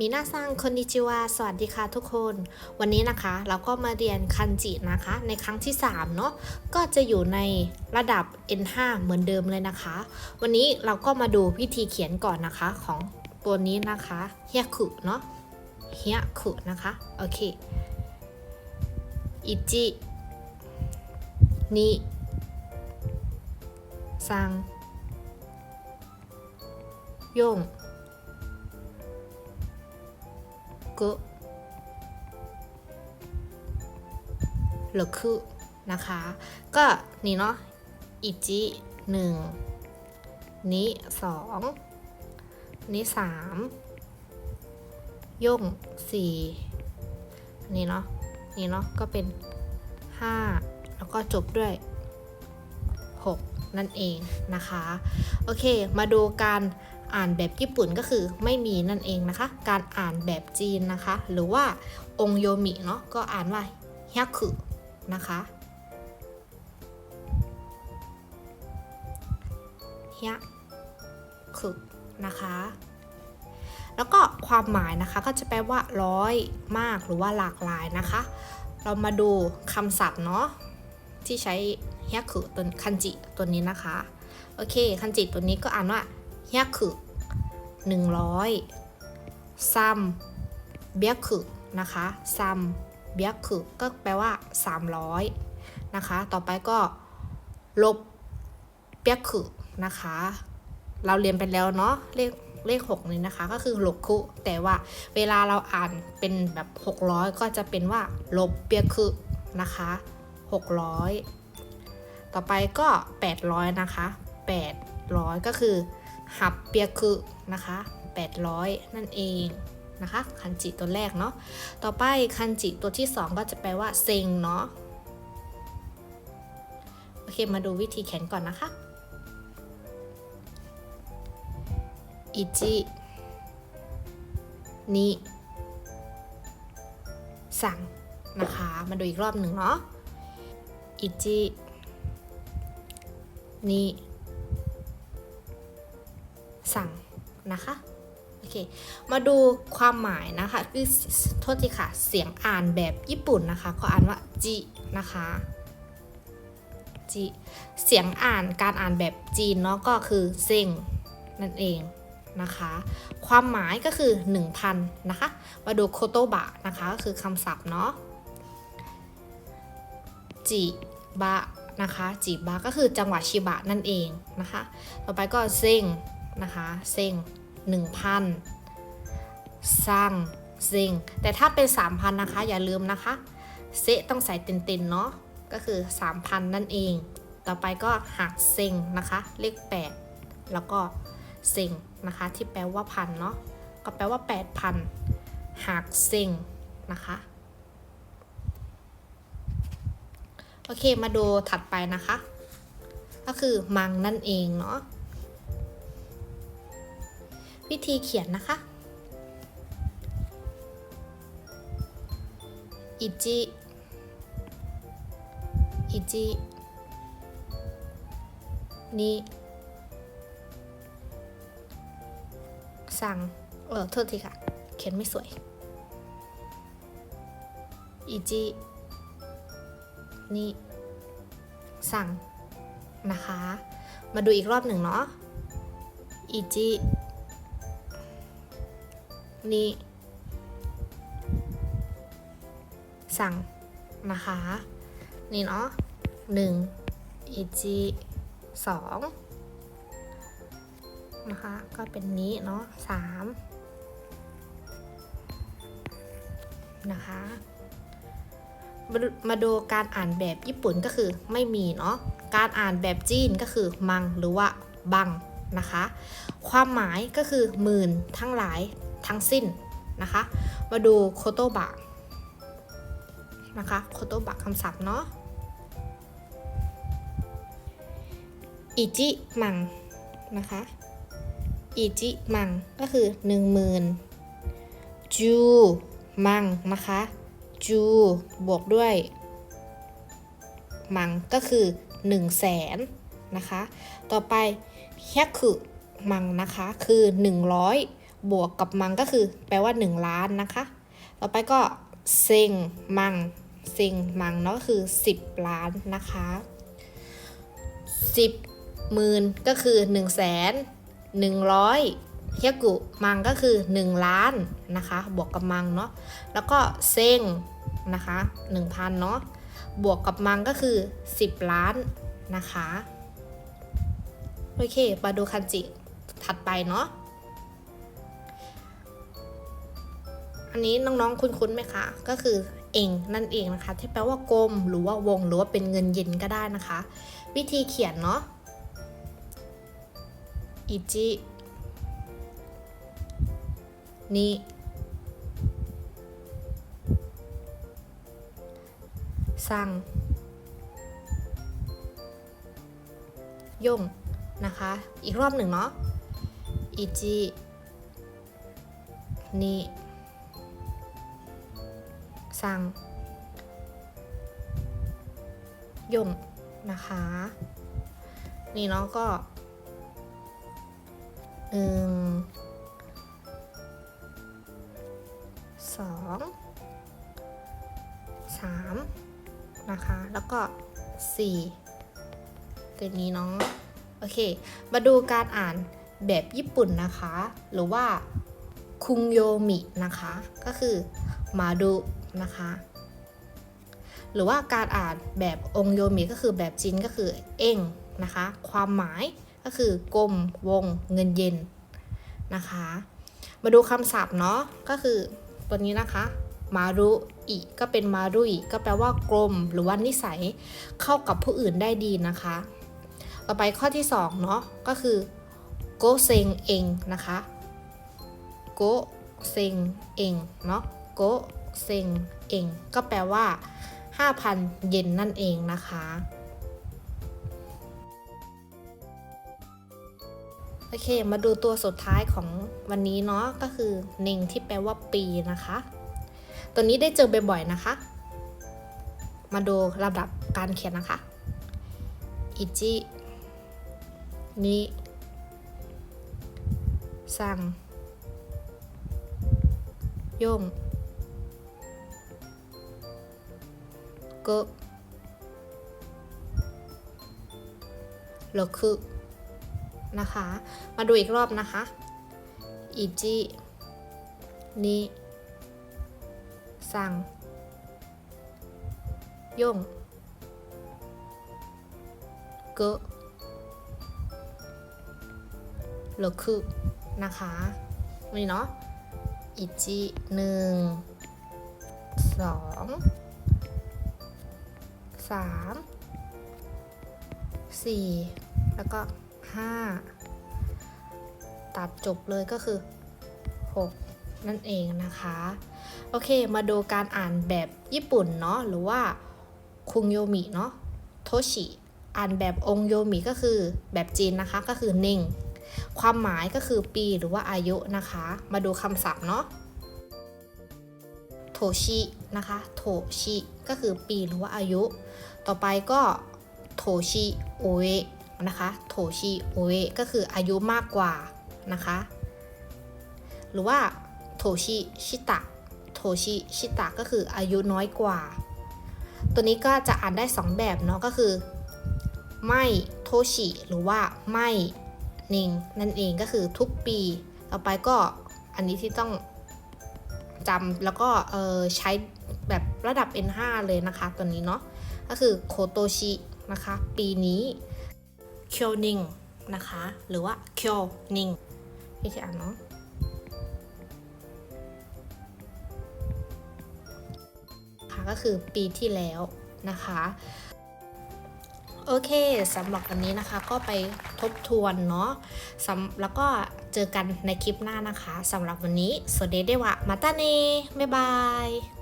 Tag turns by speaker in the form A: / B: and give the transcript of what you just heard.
A: มินาซังคนนิจิวาสวัสดีค่ะทุกคน วันนี้นะคะ เราก็มาเรียนคันจินะคะ ในครั้งที่ 3 เนาะก็จะอยู่ในระดับ N5 เหมือนเดิมเลยนะคะ วันนี้เราก็มาดูวิธีเขียนก่อนนะคะของตัวนี้นะคะเฮียคุเนาะเฮียคุนะคะ โอเคอิจินิซังยง กุหรือคือนะคะ ก็นี่เนาะอิจิหนึ่งนี้สองนี้สามย่งสี่นี่เนาะนี่เนาะก็เป็นห้าแล้วก็จบด้วยหกนั่นเองนะคะ โอเค มาดูการ อ่านแบบญี่ปุ่นก็คือไม่มีนั่นเองนะคะ การอ่านแบบจีนนะคะ หรือว่าองโยมิเนาะก็อ่านว่าฮ y คุนะคะฮ y คุนะคะแล้วก็ความหมายนะคะก็จะแปลว่าร้อยมากหรือว่าหลากหลายนะคะ เรามาดูคำศัพท์เนาะที่ใช้ฮ y คุตัวคันจิตัวนี้นะคะ โอเค คันจิตัวนี้ก็อ่านว่าฮ y คุ หนึ่งร้อยซัมเบียคุนะคะซัมเบียคุก็แปลว่า 300 นะคะ ต่อไปก็ลบเบียคุนะคะ เราเรียนไปแล้วเนาะเลขเลข6นี่นะคะ ก็คือลบคุ แต่ว่าเวลาเราอ่านเป็นแบบ 600 ก็จะเป็นว่าลบเบียคุนะคะ 600 ต่อไปก็ 800 นะคะ 800 ก็คือ หับเปียคือนะคะ800 นั่นเองนะคะคันจิตัวแรกเนาะต่อไปคันจิตัวที่ 2 ก็จะแปลว่าเซ็งเนาะโอเคมาดูวิธีเขียนก่อนนะคะอิจินิสั่งนะคะมาดูอีกรอบหนึ่งเนาะอิจินิ สั่งนะคะโอเคมาดูความหมายนะคะคือโทษทีค่ะ เสียงอ่านแบบญี่ปุ่นนะคะก็อ่านว่าจินะคะจิเสียงอ่านการอ่านแบบจีนเนาะก็คือเซ็งนั่นเองนะคะ ความหมายก็คือ 1,000 นะคะ มาดูโคโตบะนะคะก็คือคำศัพท์เนาะจิบะนะคะจิบะก็คือจังหวัดชิบะนั่นเองนะคะ ต่อไปก็เซ็ง นะคะเซ็ง1,000สร้างเซ็งแต่ถ้าเป็น 3,000 นะคะ อย่าลืมนะคะ เซต้องใส่เต็นๆเนาะก็คือ 3,000 นั่นเอง ต่อไปก็หักเซ็งนะคะ เลข 8 แล้วก็เซ็งนะคะ ที่แปลว่าพันเนาะก็แปลว่า 8,000หักเซ็งนะคะโอเค มาดูถัดไปนะคะ ก็คือมังนั่นเองเนาะ วิธีเขียนนะคะ อิจิอิจินี่สั่งเออโทษทีค่ะ เขียนไม่สวย อิจินี่สั่งนะคะ มาดูอีกรอบหนึ่งเนาะ อิจิ นี่สั่งนะคะ นี่เนาะหนึ่งอิจิสองนะคะ ก็เป็นนี้เนาะสามนะคะมามาดูการอ่านแบบญี่ปุ่นก็คือไม่มีเนาะ การอ่านแบบจีนก็คือมังหรือว่าบังนะคะ ความหมายก็คือหมื่นทั้งหลาย ทั้งสิ้นนะคะ มาดูโคโตบะนะคะโคโตบะคำศัพท์เนาะอิจิมังนะคะอิจิมังก็คือหนึ่งหมื่นจูมังนะคะจูบวกด้วย มังก็คือ1 0 0 0 0แสนนะคะ ต่อไปแฮคุมังนะคะคือ 100 บวกกับมังก็คือ แปลว่า 1 ล้านนะคะ ต่อไปก็เซิงมังเซิงมังเนาะก็คือ 10 ล้านนะคะ 10หมื่นก็คือ 1 0 0 0 0แสน100เฮียกุมังก็คือ 1 ล้านนะคะ บวกกับมังเนาะแล้วก็เซิงนะคะ1,000เนาะบวกกับมังก็คือ 10 ล้านนะคะ โอเค มาดูคันจิถัดไปเนาะ อันนี้น้องๆคุ้นๆไหมคะ ก็คือเองนั่นเองนะคะ ที่แปลว่ากลมหรือว่าวงหรือว่าเป็นเงินเย็นก็ได้นะคะ วิธีเขียนเนาะอิจินี่สั่งย่งนะคะ อีกรอบหนึ่งเนาะอิจินี่ สั่งย่งนะคะ นี่เนาะก็หนึ่งสองสามนะคะ แล้วก็สี่ตัวนี้เนาะโอเค มาดูการอ่านแบบญี่ปุ่นนะคะ หรือว่าคุงโยมินะคะ ก็คือมาดู นะคะ หรือว่าการอ่านแบบองโยมิก็คือแบบจีนก็คือเองนะคะ ความหมายก็คือกลมวงเงินเย็นนะคะ มาดูคำศัพท์เนาะก็คือตัวนี้นะคะมารุอิก็เป็นมารุอิก็แปลว่ากลมหรือว่านิสัยเข้ากับผู้อื่นได้ดีนะคะ ต่อไปข้อที่2เนาะก็คือโกเซงเองนะคะโกเซงเองเนาะโก เซงเองก็แปลว่า 5,000 เยนนั่นเองนะคะ โอเค มาดูตัวสุดท้ายของวันนี้เนาะก็คือเน่งที่แปลว่าปีนะคะ ตัวนี้ได้เจอบ่อยๆนะคะ มาดูลำดับการเขียนนะคะอิจินิสังย่ง โกโลคุนะคะ มาดูอีกรอบนะคะอิจินิสั่งย่งโกโลคุนะคะนี่เนาะอิจิหนึ่งสอง สามสี่แล้วก็ห้าตัดจบเลยก็คือหกนั่นเองนะคะ โอเคมาดูการอ่านแบบญี่ปุ่นเนาะหรือว่าคุงโยมิเนาะโทชิอ่านแบบองโยมิก็คือแบบจีนนะคะก็คือเน่ง ความหมายก็คือปีหรือว่าอายุนะคะ มาดูคำศัพท์เนาะ โทชินะคะโทชิก็คือปีหรือว่าอายุ ต่อไปก็โทชิโอเอะนะคะโทชิโอเอะก็คืออายุมากกว่านะคะ หรือว่าโทชิชิตะโทชิชิตะก็คืออายุน้อยกว่า ตัวนี้ก็จะอ่านได้ 2 แบบเนาะก็คือไม่โทชิหรือว่าไม่นิงนั่นเองก็คือทุกปี ต่อไปก็อันนี้ที่ต้อง จำแล้วก็เออใช้แบบระดับ N5 เลยนะคะ ตัวนี้เนาะก็คือโคโตชินะคะ ปีนี้เคียวนิงนะคะ หรือว่าเคียวนิงพี่จะอ่านเนาะค่ะก็คือปีที่แล้วนะคะโอเคสำหรับวันนี้นะคะก็ไปทบทวนเนาะแล้วก็ จอกันในคลิปหน้านะคะสำหรับวันนี้สวัสดีเดวะมาตาเนบ๊ายบาย